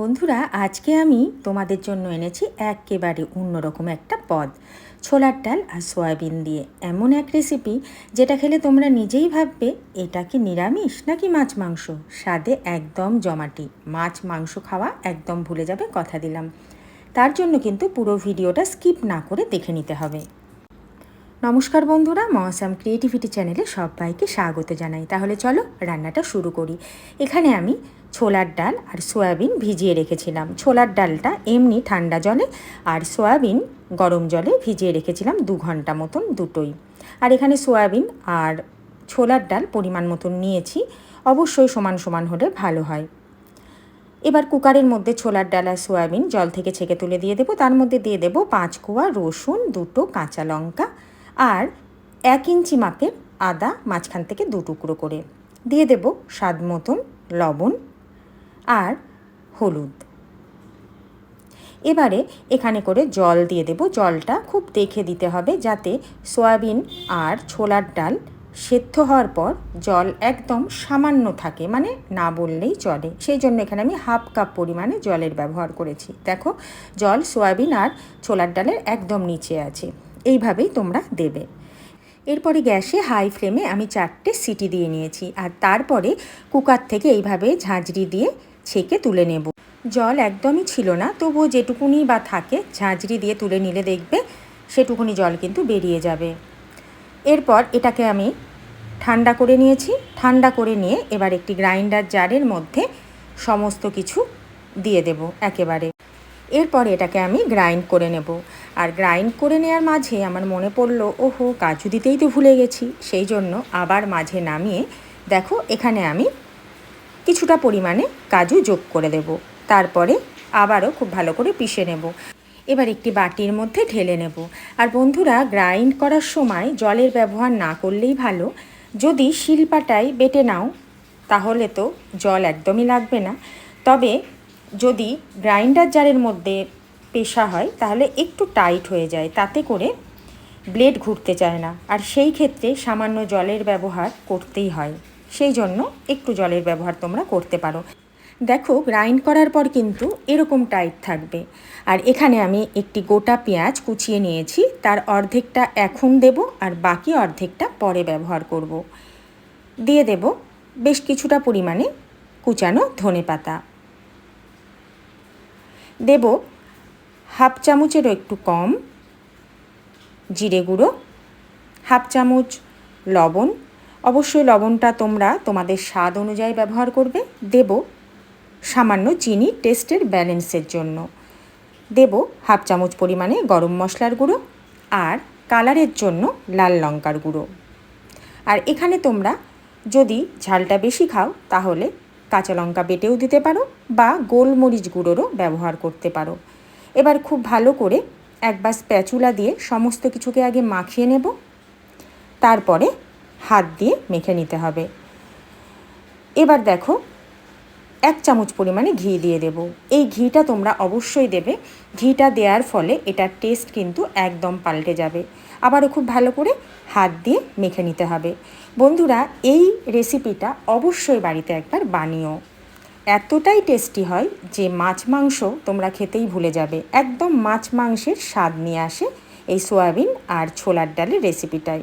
বন্ধুরা, আজকে আমি তোমাদের জন্য এনেছি একেবারে অন্যরকম একটা পদ, ছোলার ডাল আর সয়াবিন দিয়ে। এমন এক রেসিপি যেটা খেলে তোমরা নিজেই ভাববে, এটা কি নিরামিষ নাকি মাছ মাংস? স্বাদে একদম জমাটি। মাছ মাংস খাওয়া একদম ভুলে যাবে, কথা দিলাম। তার জন্য কিন্তু পুরো ভিডিওটা স্কিপ না করে দেখে নিতে হবে। নমস্কার বন্ধুরা মহাসাম ক্রিয়েটিভিটি চ্যানেলে সবাইকে স্বাগত জানাই। তাহলে চলো রান্নাটা শুরু করি। এখানে আমি ছোলার ডাল আর সয়াবিন ভিজিয়ে রেখেছিলাম। ছোলার ডালটা এমনি ঠান্ডা জলে আর সয়াবিন গরম জলে ভিজিয়ে রেখেছিলাম দু ঘণ্টা মতন দুটোই। আর এখানে সয়াবিন আর ছোলার ডাল পরিমাণ মতন নিয়েছি, অবশ্যই সমান সমান হলে ভালো হয়। এবার কুকারের মধ্যে ছোলার ডাল আর সয়াবিন জল থেকে ছেঁকে তুলে দিয়ে দেবো। তার মধ্যে দিয়ে দেবো পাঁচ কোয়া রসুন, দুটো কাঁচা লঙ্কা আর এক ইঞ্চি মাপের আদা মাঝখান থেকে দু টুকরো করে। দিয়ে দেব স্বাদ মতন লবণ আর হলুদ। এবারে এখানে করে জল দিয়ে দেব। জলটা খুব দেখে দিতে হবে যাতে সয়াবিন আর ছোলার ডাল সেদ্ধ হওয়ার পর জল একদম সামান্য থাকে মানে না বললেই চলে। সেই জন্য এখানে আমি হাফ কাপ পরিমাণে জলের ব্যবহার করেছি। দেখো, জল সয়াবিন আর ছোলার ডালের একদম নিচে আছে। এইভাবেই তোমরা দেবে। এরপরে গ্যাসে হাই ফ্লেমে আমি চারটে সিটি দিয়ে নিয়েছি আর তারপরে কুকার থেকে এইভাবে ঝাঁঝরি দিয়ে ছেঁকে তুলে নেব। জল একদমই ছিল না, তবুও যেটুকুনি বা থাকে ঝাঁঝরি দিয়ে তুলে নিলে দেখবে সেটুকুনি জল কিন্তু বেরিয়ে যাবে। এরপর এটাকে আমি ঠান্ডা করে নিয়েছি। ঠান্ডা করে নিয়ে এবার একটি গ্রাইন্ডার জারের মধ্যে সমস্ত কিছু দিয়ে দেব একেবারে। এরপর এটাকে আমি গ্রাইন্ড করে নেব। আর গ্রাইন্ড করে নেওয়ার মাঝে আমার মনে পড়ল, ওহো, কাজু দিতেই তো ভুলে গেছি। সেই জন্য আবার মাঝে নামিয়ে দেখো, এখানে আমি কিছুটা পরিমাণে কাজু যোগ করে দেব। তারপরে আবারও খুব ভালো করে পিষে নেব। এবার একটি বাটির মধ্যে ঢেলে নেব। আর বন্ধুরা গ্রাইন্ড করার সময় জলের ব্যবহার না করলেই ভালো। যদি শিলপাটায় বেটে নাও, তাহলে তো জল একদমই লাগবে না। তবে যদি গ্রাইন্ডার জারের মধ্যে পেশা হয়, তাহলে একটু টাইট হয়ে যায়, তাতে করে ব্লেড ঘুরতে চায় না। আর সেই ক্ষেত্রে সামান্য জলের ব্যবহার করতেই হয়। সেই জন্য একটু জলের ব্যবহার তোমরা করতে পারো। দেখো, গ্রাইন্ড করার পর কিন্তু এরকম টাইট থাকবে। আর এখানে আমি একটি গোটা পেঁয়াজ কুচিয়ে নিয়েছি, তার অর্ধেকটা এখন দেব আর বাকি অর্ধেকটা পরে ব্যবহার করব। দিয়ে দেব বেশ কিছুটা পরিমাণে কুচানো ধনে পাতা দেব হাফ চামচেরও একটু কম জিরে গুঁড়ো, হাফ চামচ লবণ। অবশ্যই লবণটা তোমরা তোমাদের স্বাদ অনুযায়ী ব্যবহার করবে। দেব সামান্য চিনি টেস্টের ব্যালেন্সের জন্য। দেব হাফ চামচ পরিমাণে গরম মশলার গুঁড়ো আর কালারের জন্য লাল লঙ্কার গুঁড়ো। আর এখানে তোমরা যদি ঝালটা বেশি খাও তাহলে কাঁচা লঙ্কা বেটেও দিতে পারো বা গোলমরিচ গুঁড়োরও ব্যবহার করতে পারো। এবার খুব ভালো করে একবার স্প্যাচুলা দিয়ে সমস্ত কিছুকে আগে মাখিয়ে নেব। তারপরে হাত দিয়ে মেখে নিতে হবে। এবার দেখো, এক চামচ পরিমাণে ঘি দিয়ে দেব। এই ঘিটা তোমরা অবশ্যই দেবে। ঘিটা দেওয়ার ফলে এটার টেস্ট কিন্তু একদম পাল্টে যাবে। আবারও খুব ভালো করে হাত দিয়ে মেখে নিতে হবে। বন্ধুরা, এই রেসিপিটা অবশ্যই বাড়িতে একবার বানিও। এতটাই টেস্টি হয় যে মাছ মাংস তোমরা খেতেই ভুলে যাবে। একদম মাছ মাংসের স্বাদ নিয়ে আসে এই সোয়াবিন আর ছোলার ডালের রেসিপিটাই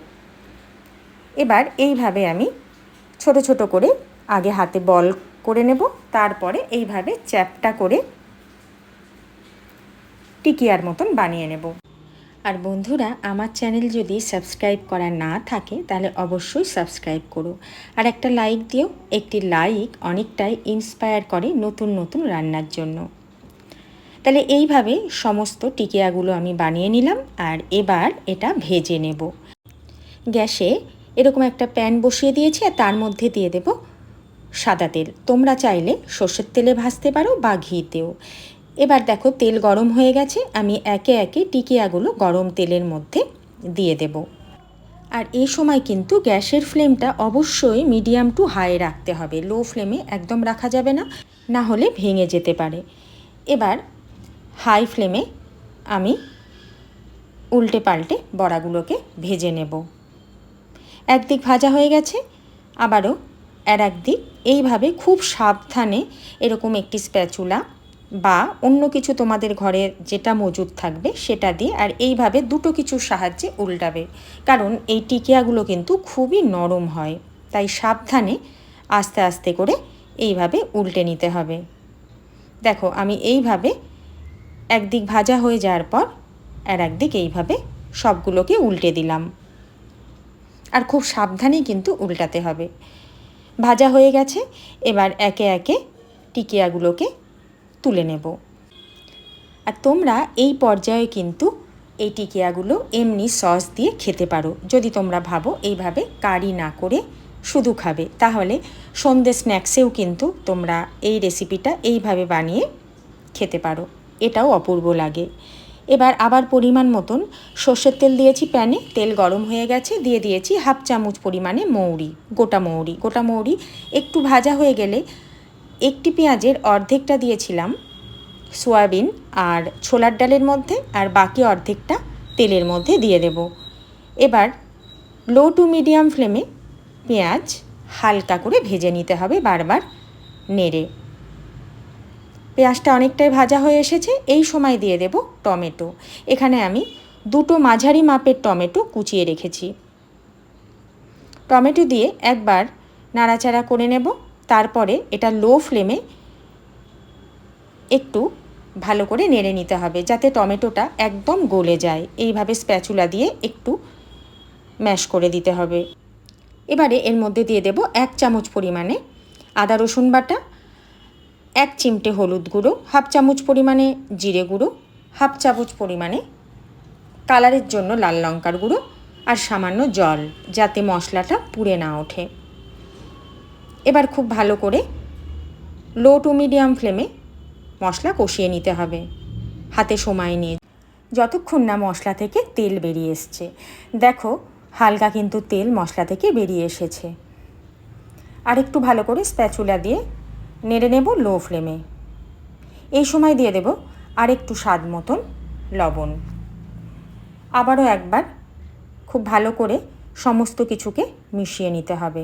এবার এইভাবে আমি ছোট ছোট করে আগে হাতে বল করে নেব, তারপরে এইভাবে চ্যাপটা করে টিকিয়ার মতন বানিয়ে নেব। আর বন্ধুরা, আমার চ্যানেল যদি সাবস্ক্রাইব করা না থাকে, তাহলে অবশ্যই সাবস্ক্রাইব করো। আর একটা লাইক দিও, একটি লাইক অনেকটাই ইন্সপায়ার করে নতুন নতুন রান্নার জন্য। তাহলে এইভাবে সমস্ত টিকিয়াগুলো আমি বানিয়ে নিলাম, আর এবার এটা ভেজে নেব। গ্যাসে এরকম একটা প্যান বসিয়ে দিয়েছি, আর তার মধ্যে দিয়ে দেব সাদা তেল। তোমরা চাইলে সর্ষের তেলে ভাজতে পারো বা ঘিতেও। এবার দেখো তেল গরম হয়ে গেছে, আমি একে একে টিকিয়াগুলো গরম তেলের মধ্যে দিয়ে দেব। আর এই সময় কিন্তু গ্যাসের ফ্লেমটা অবশ্যই মিডিয়াম টু হাই রাখতে হবে, লো ফ্লেমে একদম রাখা যাবে না না হলে ভেঙে যেতে পারে। এবার হাই ফ্লেমে আমি উল্টে পাল্টে বড়াগুলোকে ভেজে নেব। একদিক ভাজা হয়ে গেছে, আবারও আর একদিক, এইভাবে খুব সাবধানে এরকম একটি স্প্যাচুলা বা অন্য কিছু তোমাদের ঘরে যেটা মজুদ থাকবে সেটা দিয়ে আর এইভাবে দুটো কিছুর সাহায্যে উল্টাবে। কারণ এই টিকিয়াগুলো কিন্তু খুবই নরম হয়, তাই সাবধানে আস্তে আস্তে করে এইভাবে উল্টে নিতে হবে। দেখো, আমি এইভাবে একদিক ভাজা হয়ে যাওয়ার পর আর একদিক এইভাবে সবগুলোকে উল্টে দিলাম। আর খুব সাবধানেই কিন্তু উল্টাতে হবে। ভাজা হয়ে গেছে, এবার একে একে টিকিয়াগুলোকে তুলে নেব। আর তোমরা এই পর্যায়ে কিন্তু এই টিকিয়াগুলো এমনি সস দিয়ে খেতে পারো। যদি তোমরা ভাবো এইভাবে কারি না করে শুধু খাবে, তাহলে সন্ধ্যে স্ন্যাক্সেও কিন্তু তোমরা এই রেসিপিটা এইভাবে বানিয়ে খেতে পারো। এটাও অপূর্ব লাগে। এবার আবার পরিমাণ মতন সর্ষের তেল দিয়েছি প্যানে, তেল গরম হয়ে গেছে, দিয়ে দিয়েছি হাফ চামচ পরিমাণে মৌরি, গোটা মৌরি। গোটা মৌরি একটু ভাজা হয়ে গেলে একটি পেঁয়াজের অর্ধেকটা দিয়েছিলাম সয়াবিন আর ছোলার ডালের মধ্যে আর বাকি অর্ধেকটা তেলের মধ্যে দিয়ে দেব। এবার লো টু মিডিয়াম ফ্লেমে পেঁয়াজ হালকা করে ভেজে নিতে হবে বারবার নেড়ে। পেঁয়াজটা অনেকটাই ভাজা হয়ে এসেছে, এই সময় দিয়ে দেব টমেটো। এখানে আমি দুটো মাঝারি মাপের টমেটো কুচিয়ে রেখেছি। টমেটো দিয়ে একবার নাড়াচাড়া করে নেব। তারপরে এটা লো ফ্লেমে একটু ভালো করে নেড়ে নিতে হবে যাতে টমেটোটা একদম গলে যায়। এইভাবে স্প্যাচুলা দিয়ে একটু ম্যাশ করে দিতে হবে। এবারে এর মধ্যে দিয়ে দেব এক চামচ পরিমাণে আদা রসুন বাটা, এক চিমটে হলুদ গুঁড়ো, হাফ চামচ পরিমাণে জিরে গুঁড়ো, হাফ চামচ পরিমাণে কালারের জন্য লাল লঙ্কার গুঁড়ো আর সামান্য জল যাতে মশলাটা পুড়ে না ওঠে। এবার খুব ভালো করে লো টু মিডিয়াম ফ্লেমে মশলা কষিয়ে নিতে হবে। হাতে সময় নিয়ে। যতক্ষণ না মশলা থেকে তেল বেরিয়ে এসছে। দেখো, হালকা কিন্তু তেল মশলা থেকে বেরিয়ে এসেছে। আর একটু ভালো করে স্প্যাচুলা দিয়ে নেড়ে নেব লো ফ্লেমে এই সময় দিয়ে দেব আর একটু স্বাদ মতন লবণ। আবারও একবার খুব ভালো করে সমস্ত কিছুকে মিশিয়ে নিতে হবে।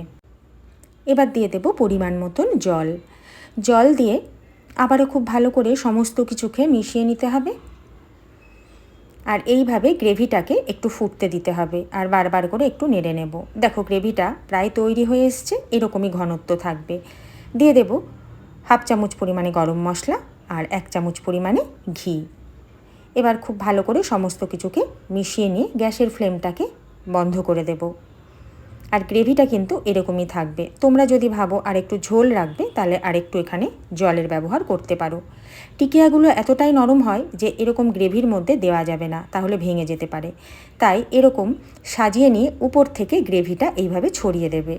এবার দিয়ে দেব পরিমাণ মতন জল। জল দিয়ে আবারও খুব ভালো করে সমস্ত কিছুকে মিশিয়ে নিতে হবে। আর এইভাবে গ্রেভিটাকে একটু ফুটতে দিতে হবে আর বারবার করে একটু নেড়ে নেব। দেখো গ্রেভিটা প্রায় তৈরি হয়ে এসছে, এরকমই ঘনত্ব থাকবে। দিয়ে দেব হাফ চামচ পরিমাণে গরম মশলা আর এক চামচ পরিমাণে ঘি। এবার খুব ভালো করে সমস্ত কিছুকে মিশিয়ে নিয়ে গ্যাসের ফ্লেমটাকে বন্ধ করে দেব। আর গ্রেভিটা কিন্তু এরকমই থাকবে। তোমরা যদি ভাবো আর একটু ঝোল রাখবে, তাহলে আরেকটু এখানে জলের ব্যবহার করতে পারো। টিকিয়াগুলো এতটাই নরম হয় যে এরকম গ্রেভির মধ্যে দেওয়া যাবে না, তাহলে ভেঙে যেতে পারে। তাই এরকম সাজিয়ে নিয়ে উপর থেকে গ্রেভিটা এইভাবে ছড়িয়ে দেবে।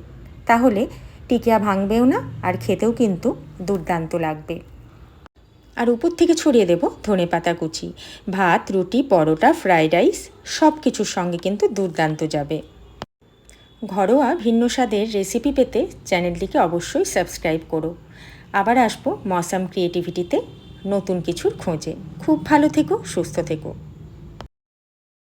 তাহলে টিকিয়া ভাঙবেও না, আর খেতেও কিন্তু দুর্দান্ত লাগবে। আর উপর থেকে ছড়িয়ে দেব ধনে পাতা কুচি। ভাত, রুটি, পরোটা, ফ্রাইড রাইস সব কিছুর সঙ্গে কিন্তু দুর্দান্ত যাবে। ঘরোয়া ভিন্ন স্বাদের রেসিপি পেতে চ্যানেলটিকে অবশ্যই সাবস্ক্রাইব করো। আবার আসব মসাম ক্রিয়েটিভিটিতে নতুন কিছুর খোঁজে। খুব ভালো থেকো, সুস্থ থেকো।